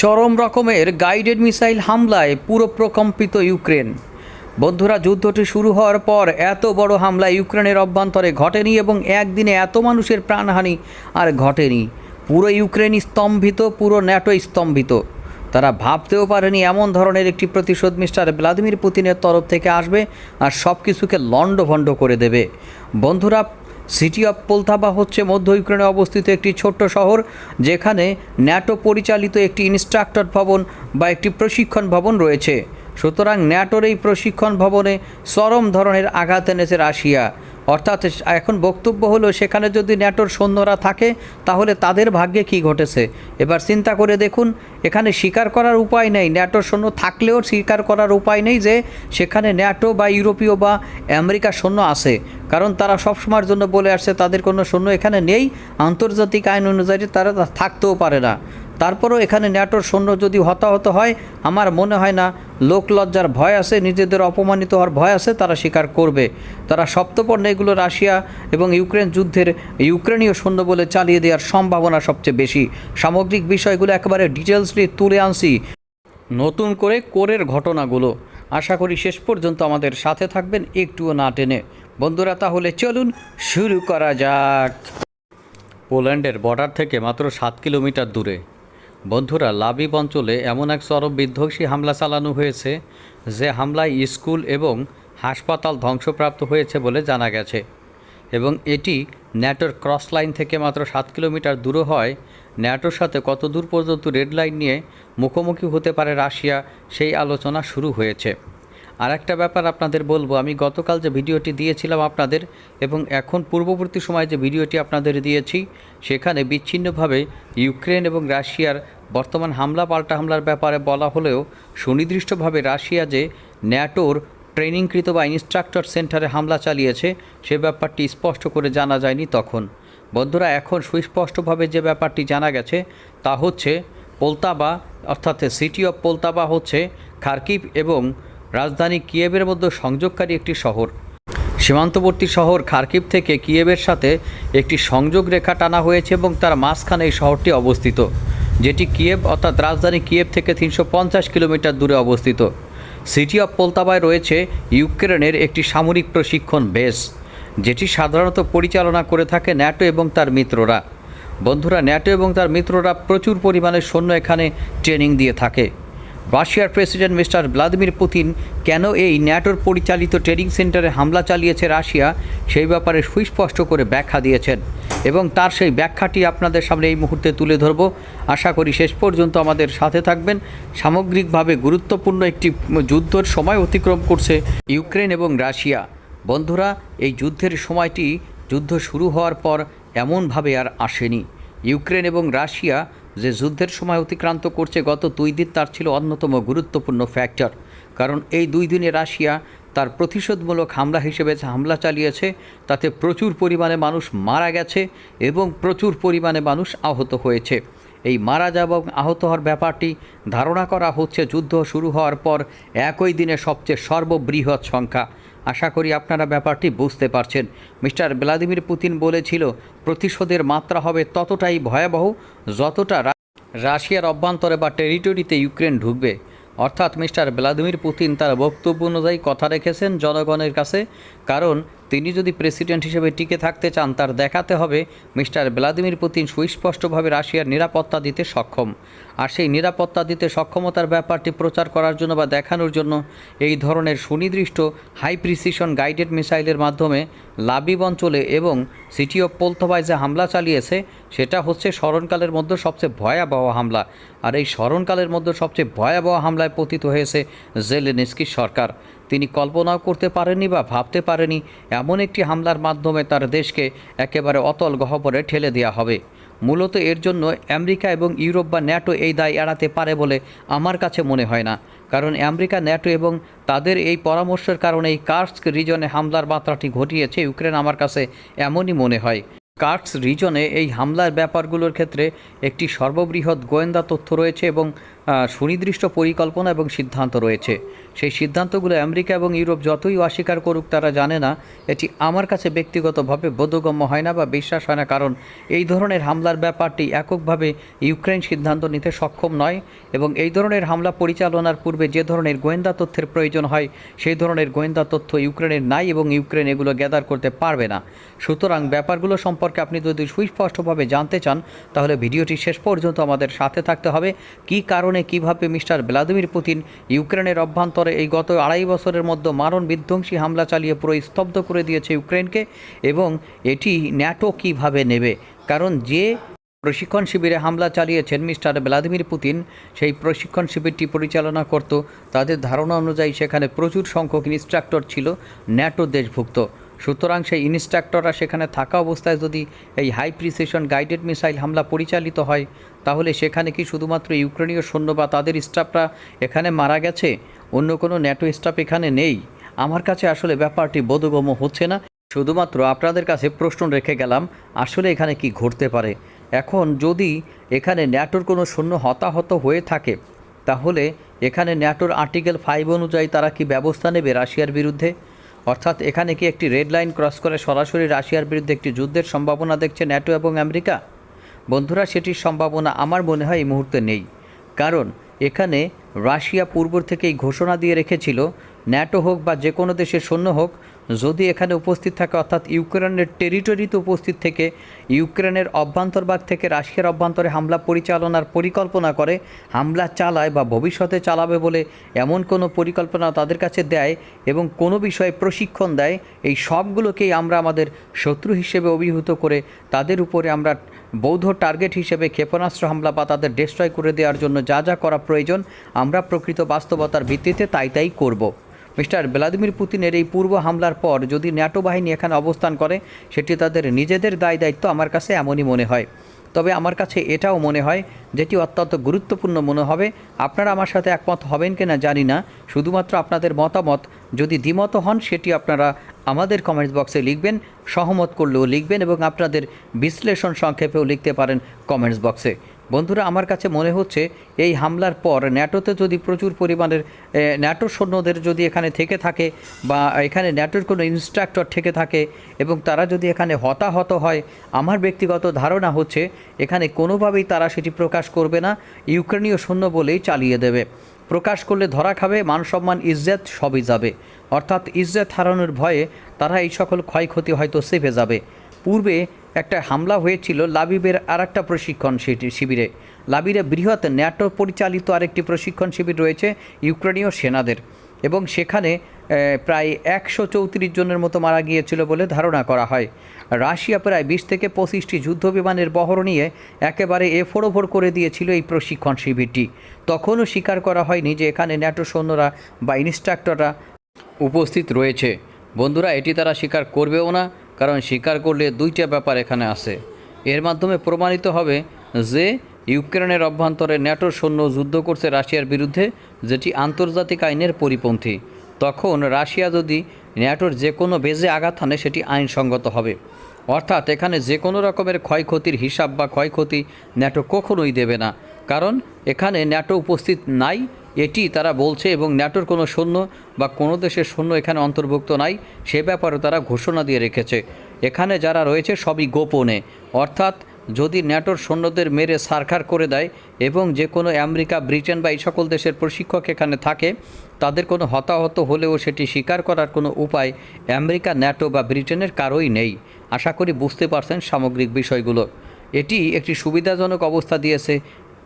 চরম রকমের guided missile হামলায় পুরো প্রকম্পিত ইউক্রেন। বন্ধুরা, যুদ্ধটি শুরু হওয়ার পর এত বড় হামলা ইউক্রেনের অভ্যন্তরে ঘটেনি এবং একদিনে এত মানুষের প্রাণহানি আর ঘটেনি। পুরো ইউক্রেন স্তম্ভিত, পুরো ন্যাটো স্তম্ভিত। তারা ভাবতেও পারেনি এমন ধরনের একটি প্রতিশোধ মিস্টার ভ্লাদিমির পুতিনের তরফ থেকে আসবে আর সব কিছুকে লণ্ডভণ্ড করে দেবে। বন্ধুরা সিটি অফ পোলথাবা হচ্ছে মধ্য ইউক্রেনে অবস্থিত একটি ছোট্ট শহর, যেখানে ন্যাটো পরিচালিত একটি ইনস্ট্রাক্টর ভবন বা একটি প্রশিক্ষণ ভবন রয়েছে। সুতরাং ন্যাটোর এই প্রশিক্ষণ ভবনে চরম ধরনের আঘাত এনেছে রাশিয়া। অর্থাৎ এখন বক্তব্য হলো, সেখানে যদি ন্যাটোর সৈন্যরা থাকে, তাহলে তাদের ভাগ্যে কি ঘটেছে? এবার চিন্তা করে দেখুন, এখানে স্বীকার করার উপায় নেই। ন্যাটোর সৈন্য থাকলেও স্বীকার করার উপায় নেই যে, সেখানে ন্যাটো বা ইউরোপীয় বা আমেরিকার সৈন্য আছে। কারণ তারা সবসময়ের জন্য বলে আসছে, তাদের কোনো সৈন্য এখানে নেই। আন্তর্জাতিক আইন অনুযায়ী তারা থাকতেও পারে না। তারপরও এখানে ন্যাটোর সৈন্য যদি হতাহত হয়, আমার মনে হয় না, লোক লজ্জার ভয় আছে, নিজেদের অপমানিত হওয়ার ভয় আছে, তারা স্বীকার করবে। তারা সপ্তপর্ণ এগুলো রাশিয়া এবং ইউক্রেন যুদ্ধের ইউক্রেনীয় সৈন্য বলে চালিয়ে দেওয়ার সম্ভাবনা সবচেয়ে বেশি। সামগ্রিক বিষয়গুলো একেবারে ডিটেলসলি তুলে আনছি। নতুন করে কোরের ঘটনাগুলো। আশা করি শেষ পর্যন্ত আমাদের সাথে থাকবেন, একটুও না টেনে। বন্ধুরা, তাহলে চলুন শুরু করা যাক। পোল্যান্ডের বর্ডার থেকে মাত্র সাত কিলোমিটার দূরে। বন্ধুরা, লাবিব অঞ্চলে এমন এক চরম বিধ্বংসী হামলা চালানো হয়েছে যে হামলায় স্কুল এবং হাসপাতাল ধ্বংসপ্রাপ্ত হয়েছে বলে জানা গেছে এবং এটি ন্যাটোর ক্রস লাইন থেকে মাত্র সাত কিলোমিটার দূরে হয়। ন্যাটোর সাথে কত দূর পর্যন্ত রেড লাইন নিয়ে মুখোমুখি হতে পারে রাশিয়া, সেই আলোচনা শুরু হয়েছে। আর একটা ব্যাপার আপনাদের বলব, আমি গতকাল যে ভিডিওটি দিয়েছিলাম আপনাদের এবং এখন পূর্ববর্তী সময়ে যে ভিডিওটি আপনাদের দিয়েছি, সেখানে বিচ্ছিন্নভাবে ইউক্রেন এবং রাশিয়ার বর্তমান হামলা পাল্টা হামলার ব্যাপারে বলা হলেও সুনির্দিষ্টভাবে রাশিয়া যে ন্যাটোর ট্রেনিংকৃত বা ইনস্ট্রাক্টর সেন্টারে হামলা চালিয়েছে, সে ব্যাপারটি স্পষ্ট করে জানা যায়নি তখন। বন্ধুরা, এখন সুস্পষ্টভাবে যে ব্যাপারটি জানা গেছে, তা হচ্ছে পোলতাবা, অর্থাৎ সিটি অফ পোলতাবা হচ্ছে খার্কিভ এবং রাজধানী কিয়েভের মধ্যে সংযোগকারী একটি শহর। সীমান্তবর্তী শহর খার্কিভ থেকে কিয়েভের সাথে একটি সংযোগ রেখা টানা হয়েছে এবং তার মাঝখানে এই শহরটি অবস্থিত, যেটি কিয়েভ অর্থাৎ রাজধানী কিয়েভ থেকে তিনশো পঞ্চাশ কিলোমিটার দূরে অবস্থিত। সিটি অফ পোলতাবায় রয়েছে ইউক্রেনের একটি সামরিক প্রশিক্ষণ বেস, যেটি সাধারণত পরিচালনা করে থাকে ন্যাটো এবং তার মিত্ররা। বন্ধুরা, ন্যাটো এবং তার মিত্ররা প্রচুর পরিমাণে সৈন্য এখানে ট্রেনিং দিয়ে থাকে। রাশিয়ার প্রেসিডেন্ট মিস্টার ভ্লাদিমির পুতিন কেন এই ন্যাটোর পরিচালিত ট্রেনিং সেন্টারে হামলা চালিয়েছে রাশিয়া, সেই ব্যাপারে সুস্পষ্ট করে ব্যাখ্যা দিয়েছেন। এবং তার সেই ব্যাখ্যাটি আপনাদের সামনে এই মুহূর্তে তুলে ধরব। আশা করি শেষ পর্যন্ত আমাদের সাথে থাকবেন। সামগ্রিকভাবে গুরুত্বপূর্ণ একটি যুদ্ধের সময় অতিক্রম করছে ইউক্রেন এবং রাশিয়া। বন্ধুরা, এই যুদ্ধের সময়টি যুদ্ধ শুরু হওয়ার পর এমনভাবে আর আসেনি। ইউক্রেন এবং রাশিয়া যে যুদ্ধের সময় অতিক্রান্ত করছে গত দুই দিন তার ছিল অন্যতম গুরুত্বপূর্ণ ফ্যাক্টর কারণ এই দুই দিনে রাশিয়া তার প্রতিশোধমূলক হামলা হিসেবে হামলা চালিয়েছে, তাতে প্রচুর পরিমাণে মানুষ মারা গেছে এবং প্রচুর পরিমাণে মানুষ আহত হয়েছে। এই মারা যাওয়া এবং আহত হওয়ার ব্যাপারটি ধারণা করা হচ্ছে যুদ্ধ শুরু হওয়ার পর একই দিনে সবচেয়ে সর্ববৃহৎ সংখ্যা। আশা করি আপনারা ব্যাপারটি বুঝতে পারছেন। মিস্টার ভ্লাদিমির পুতিন বলেছিল, প্রতিশোধের মাত্রা হবে ততটাই ভয়াবহ যতটা রাশিয়ার অভ্যন্তরে বা টেরিটরিতে ইউক্রেন ঢুকবে। অর্থাৎ মিস্টার ভ্লাদিমির পুতিন তার বক্তব্য অনুযায়ী কথা রেখেছেন জনগণের কাছে, কারণ তিনি যদি প্রেসিডেন্ট হিসেবে টিকে থাকতে চান, তার দেখাতে হবে মিস্টার ভ্লাদিমির পুতিন সুস্পষ্টভাবে রাশিয়ার নিরাপত্তা দিতে সক্ষম। আর সেই নিরাপত্তা দিতে সক্ষমতার ব্যাপারটি প্রচার করার জন্য বা দেখানোর জন্য এই ধরনের সুনির্দিষ্ট হাই প্রিসিশন গাইডেড মিসাইলের মাধ্যমে লাবিব অঞ্চলে এবং সিটি অফ পোলথোবায় যে হামলা চালিয়েছে, সেটা হচ্ছে স্মরণকালের মধ্যে সবচেয়ে ভয়াবহ হামলা। আর এই স্মরণকালের মধ্যে সবচেয়ে ভয়াবহ হামলায় পতিত হয়েছে জেলেনিস্কির সরকার। তিনি কল্পনাও করতে পারেনি বা ভাবতে পারেনি এমন একটি হামলার মাধ্যমে তার দেশকে একেবারে অতল গহ্বরে ঠেলে দেওয়া হবে। মূলত এর জন্য আমেরিকা এবং ইউরোপ বা ন্যাটো এই দায় এড়াতে পারে বলে আমার কাছে মনে হয় না। কারণ আমেরিকা, ন্যাটো এবং তাদের এই পরামর্শের কারণে এই কার্স্ক রিজনে হামলার মাত্রাটি ঘটিয়েছে ইউক্রেন আমার কাছে এমনই মনে হয়। কার্টস রিজনে এই হামলার ব্যাপারগুলোর ক্ষেত্রে একটি সর্ববৃহৎ গোয়েন্দা তথ্য রয়েছে এবং সুনির্দিষ্ট পরিকল্পনা এবং সিদ্ধান্ত রয়েছে। সেই সিদ্ধান্তগুলো আমেরিকা এবং ইউরোপ যতই অস্বীকার করুক, তারা জানে না। এটি আমার কাছে ব্যক্তিগতভাবে বোধগম্য হয় না বা বিশ্বাস হয় না, কারণ এই ধরনের হামলার ব্যাপারটি এককভাবে ইউক্রেন সিদ্ধান্ত নিতে সক্ষম নয় এবং এই ধরনের হামলা পরিচালনার পূর্বে যে ধরনের গোয়েন্দা তথ্যের প্রয়োজন হয়, সেই ধরনের গোয়েন্দা তথ্য ইউক্রেনের নাই এবং ইউক্রেন এগুলো গ্যাদার করতে পারবে না। সুতরাং ব্যাপারগুলো সম্পর্কে আপনি যদি সুস্পষ্টভাবে জানতে চান, তাহলে ভিডিওটি শেষ পর্যন্ত আমাদের সাথে থাকতে হবে। কী কারণে কীভাবে মিস্টার ভ্লাদিমির পুতিন ইউক্রেনের অভ্যন্তরে এই গত আড়াই বছরের মধ্যে মারণ বিধ্বংসী হামলা চালিয়ে পুরো স্তব্ধ করে দিয়েছে ইউক্রেনকে এবং এটি ন্যাটো কীভাবে নেবে? কারণ যে প্রশিক্ষণ শিবিরে হামলা চালিয়েছেন মিস্টার ভ্লাদিমির পুতিন, সেই প্রশিক্ষণ শিবিরটি পরিচালনা করত। তাদের ধারণা অনুযায়ী সেখানে প্রচুর সংখ্যক ইনস্ট্রাক্টর ছিল, ন্যাটো দেশভুক্ত। সুতরাং সেই ইনস্ট্রাক্টররা সেখানে থাকা অবস্থায় যদি এই হাই প্রিসিশন গাইডেড মিসাইল হামলা পরিচালিত হয়, তাহলে সেখানে কি শুধুমাত্র ইউক্রেনীয় সৈন্য বা তাদের স্টাফরা এখানে মারা গেছে? অন্য কোনো ন্যাটো স্টাফ এখানে নেই? আমার কাছে আসলে ব্যাপারটি বোধগম্য হচ্ছে না। শুধুমাত্র আপনাদের কাছে প্রশ্ন রেখে গেলাম, আসলে এখানে কি ঘটতে পারে? এখন যদি এখানে ন্যাটোর কোনো সৈন্য হতাহত হয়ে থাকে, তাহলে এখানে ন্যাটোর আর্টিকেল ফাইভ অনুযায়ী তারা কি ব্যবস্থা নেবে রাশিয়ার বিরুদ্ধে? অর্থাৎ এখানে কি একটি রেড লাইন ক্রস করে সরাসরি রাশিয়ার বিরুদ্ধে একটি যুদ্ধের সম্ভাবনা দেখছে ন্যাটো এবং আমেরিকা? বন্ধুরা, সেটির সম্ভাবনা আমার মনে হয় এই মুহূর্তে নেই। কারণ এখানে রাশিয়া পূর্ব থেকেই ঘোষণা দিয়ে রেখেছিল, ন্যাটো হোক বা যে কোনো দেশের সৈন্য হোক যদি এখানে উপস্থিত থাকে, অর্থাৎ ইউক্রেনের টেরিটরিতে উপস্থিত থেকে ইউক্রেনের অভ্যন্তরভাগ থেকে রাশিয়ার অভ্যন্তরে হামলা পরিচালনার পরিকল্পনা করে, হামলা চালায় বা ভবিষ্যতে চালাবে বলে এমন কোনো পরিকল্পনা তাদের কাছে দেয় এবং কোনো বিষয়ে প্রশিক্ষণ দেয়, এই সবগুলোকেই আমরা আমাদের শত্রু হিসেবে অভিভূত করে তাদের উপরে আমরা বৌদ্ধ টার্গেট হিসেবে ক্ষেপণাস্ত্র হামলা বা তাদের ডিস্ট্রয় করে দেওয়ার জন্য যা যা করা প্রয়োজন, আমরা প্রকৃত বাস্তবতার ভিত্তিতে তাই তাই করব। মিস্টার ভ্লাদিমির পুতিনের এই পূর্ব হামলার পর যদি ন্যাটো বাহিনী এখানে অবস্থান করে, সেটি তাদের নিজেদের দায় দায়িত্ব আমার কাছে এমনই মনে হয়। তবে আমার কাছে এটাও মনে হয়, যেটি অত্যন্ত গুরুত্বপূর্ণ মনে হবে, আপনারা আমার সাথে একমত হবেন কি না জানি না। শুধুমাত্র আপনাদের মতামত, যদি দ্বিমত হন, সেটি আপনারা আমাদের কমেন্টস বক্সে লিখবেন, সহমত করলেও লিখবেন এবং আপনাদের বিশ্লেষণ সংক্ষেপেও লিখতে পারেন কমেন্টস বক্সে বন্ধুরা, আমার কাছে মনে হচ্ছে এই হামলার পর ন্যাটোতে যদি প্রচুর পরিমাণের ন্যাটো সৈন্যদের যদি এখানে থেকে থাকে বা এখানে ন্যাটোর কোনো ইনস্ট্রাক্টর থেকে থাকে এবং তারা যদি এখানে হতাহত হয়, আমার ব্যক্তিগত ধারণা হচ্ছে এখানে কোনোভাবেই তারা সেটি প্রকাশ করবে না, ইউক্রেনীয় সৈন্য বলেই চালিয়ে দেবে। প্রকাশ করলে ধরা খাবে, মান সম্মান ইজ্জত সবই যাবে। অর্থাৎ ইজ্জত হারানোর ভয়ে তারা এই সকল ক্ষয়ক্ষতি হয়তো সেভে যাবে। পূর্বে একটা হামলা হয়েছিল লাবিবের আর একটা প্রশিক্ষণ শিবিরে। লাবিরে বৃহৎ ন্যাটো পরিচালিত আরেকটি প্রশিক্ষণ শিবির রয়েছে ইউক্রেনীয় সেনাদের এবং সেখানে প্রায় একশো চৌত্রিশ জনের মতো মারা গিয়েছিল বলে ধারণা করা হয়। রাশিয়া প্রায় বিশ থেকে পঁচিশটি যুদ্ধ বিমানের বহর নিয়ে একেবারে এফোড়োফোড় করে দিয়েছিল এই প্রশিক্ষণ শিবিরটি। তখনও স্বীকার করা হয়নি যে এখানে ন্যাটো সৈন্যরা বা ইনস্ট্রাক্টররা উপস্থিত রয়েছে। বন্ধুরা, এটি তারা স্বীকার করবেও না। কারণ স্বীকার করলে দুইটা ব্যাপার এখানে আছে। এর মাধ্যমে প্রমাণিত হবে যে ইউক্রেনের অভ্যন্তরে ন্যাটোর সৈন্য যুদ্ধ করছে রাশিয়ার বিরুদ্ধে, যেটি আন্তর্জাতিক আইনের পরিপন্থী। তখন রাশিয়া যদি ন্যাটোর যে কোনো বেজে আঘাত হানে, সেটি আইনসঙ্গত হবে। অর্থাৎ এখানে যে কোনো রকমের ক্ষয়ক্ষতির হিসাব বা ক্ষয়ক্ষতি ন্যাটো কখনোই দেবে না। কারণ এখানে ন্যাটো উপস্থিত নাই এটি তারা বলছে এবং ন্যাটোর কোনো সৈন্য বা কোনো দেশের সৈন্য এখানে অন্তর্ভুক্ত নাই, সে ব্যাপারে তারা ঘোষণা দিয়ে রেখেছে। এখানে যারা রয়েছে সবই গোপনে। অর্থাৎ যদি ন্যাটোর সৈন্যদের মেরে সারখার করে দেয় এবং যে কোনো আমেরিকা, ব্রিটেন বা এই সকল দেশের প্রশিক্ষক এখানে থাকে, তাদের কোনো হতাহত হলেও সেটি স্বীকার করার কোনো উপায় আমেরিকা, ন্যাটো বা ব্রিটেনের কারোই নেই। আশা করি বুঝতে পারছেন সামগ্রিক বিষয়গুলো। এটি একটি সুবিধাজনক অবস্থা দিয়েছে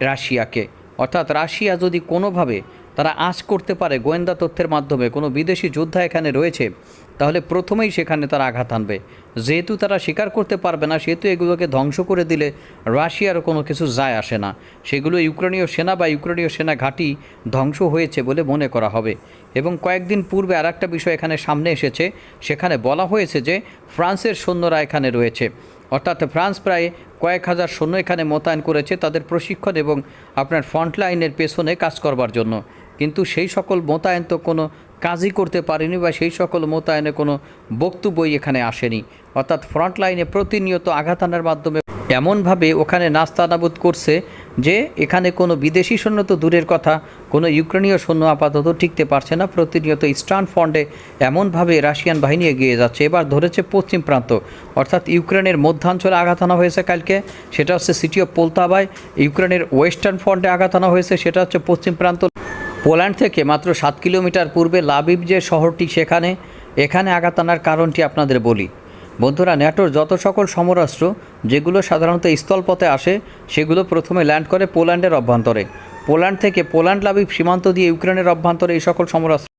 রাশিয়াকে। অর্থাৎ রাশিয়া যদি কোনোভাবে তারা আঁচ করতে পারে গোয়েন্দা তথ্যের মাধ্যমে, কোনো বিদেশি যোদ্ধা এখানে রয়েছে তাহলে প্রথমেই সেখানে তারা আঘাত আনবে। যেহেতু তারা স্বীকার করতে পারবে না, সেহেতু এগুলোকে ধ্বংস করে দিলে রাশিয়ার কোনো কিছু যায় আসে না। সেগুলো ইউক্রেনীয় সেনা বা ইউক্রেনীয় সেনা ঘাঁটি ধ্বংস হয়েছে বলে মনে করা হবে। এবং কয়েকদিন পূর্বে আর একটা বিষয় এখানে সামনে এসেছে। সেখানে বলা হয়েছে যে ফ্রান্সের সৈন্যরা এখানে রয়েছে। অর্থাৎ ফ্রান্স প্রায় কয়েক হাজার সৈন্য এখানে মোতায়েন করেছে তাদের প্রশিক্ষণ এবং আপনার ফ্রন্টলাইনের পেছনে কাজ করবার জন্য। কিন্তু সেই সকল মোতায়েন তো কোনো কাজই করতে পারেনি বা সেই সকল মোতায়েনে কোনো বক্তব্যই এখানে আসেনি। অর্থাৎ ফ্রন্ট লাইনে প্রতিনিয়ত আঘাত আনার মাধ্যমে এমনভাবে ওখানে নাস্তানাবুদ করছে যে এখানে কোনো বিদেশি সৈন্য তো দূরের কথা, কোনো ইউক্রেনীয় সৈন্য আপাতত টিকতে পারছে না। প্রতিনিয়ত ইস্টার্ন ফ্রন্টে এমনভাবে রাশিয়ান বাহিনী এগিয়ে যাচ্ছে। এবার ধরেছে পশ্চিম প্রান্ত। অর্থাৎ ইউক্রেনের মধ্যাঞ্চলে আঘাত আনা হয়েছে কালকে, সেটা হচ্ছে সিটি অফ পোলতাবায়। ইউক্রেনের ওয়েস্টার্ন ফ্রন্টে আঘাত আনা হয়েছে, সেটা হচ্ছে পশ্চিম প্রান্ত। পোল্যান্ড থেকে মাত্র সাত কিলোমিটার পূর্বে লাবিব যে শহরটি সেখানে, এখানে আঘাত আনার কারণটি আপনাদের বলি। বন্ধুরা, ন্যাটোর যত সকল সমরাষ্ট্র, যেগুলো সাধারণত স্থলপথে আসে, সেগুলো প্রথমে ল্যান্ড করে পোল্যান্ডের অভ্যন্তরে। পোল্যান্ড থেকে পোল্যান্ড লাবিব সীমান্ত দিয়ে ইউক্রেনের অভ্যন্তরে এই সকল সমরাস্ত্র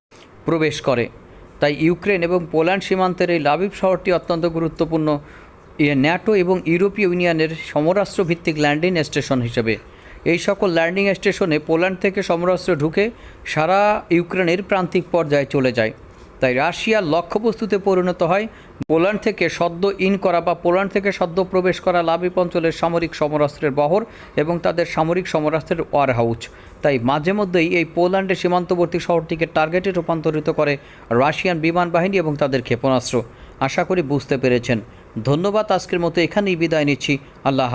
প্রবেশ করে। তাই ইউক্রেন এবং পোল্যান্ড সীমান্তের এই লাবিব শহরটি অত্যন্ত গুরুত্বপূর্ণ। ন্যাটো এবং ইউরোপীয় ইউনিয়নের সমরাস্ত্র ভিত্তিক ল্যান্ডিং স্টেশন হিসেবে। এই সকল ল্যান্ডিং স্টেশনে পোল্যান্ড থেকে সমরাস্ত্র ঢুকে সারা ইউক্রেনের প্রান্তিক পর্যায়ে চলে যায়। তাই রাশিয়ার লক্ষ্যবস্তুতে পরিণত হয় পোল্যান্ড থেকে সদ্য ইন করা বা পোল্যান্ড থেকে সদ্য প্রবেশ করা লাবিব অঞ্চলের সামরিক সমরাস্ত্রের বহর এবং তাদের সামরিক সমরাস্ত্রের ওয়ার হাউচ তাই মাঝে মধ্যেই এই পোল্যান্ডের সীমান্তবর্তী শহরটিকে টার্গেটে রূপান্তরিত করে রাশিয়ান বিমান বাহিনী এবং তাদের ক্ষেপণাস্ত্র। আশা করি বুঝতে পেরেছেন। ধন্যবাদ, আজকের মতো এখানেই বিদায় নিচ্ছি। আল্লাহ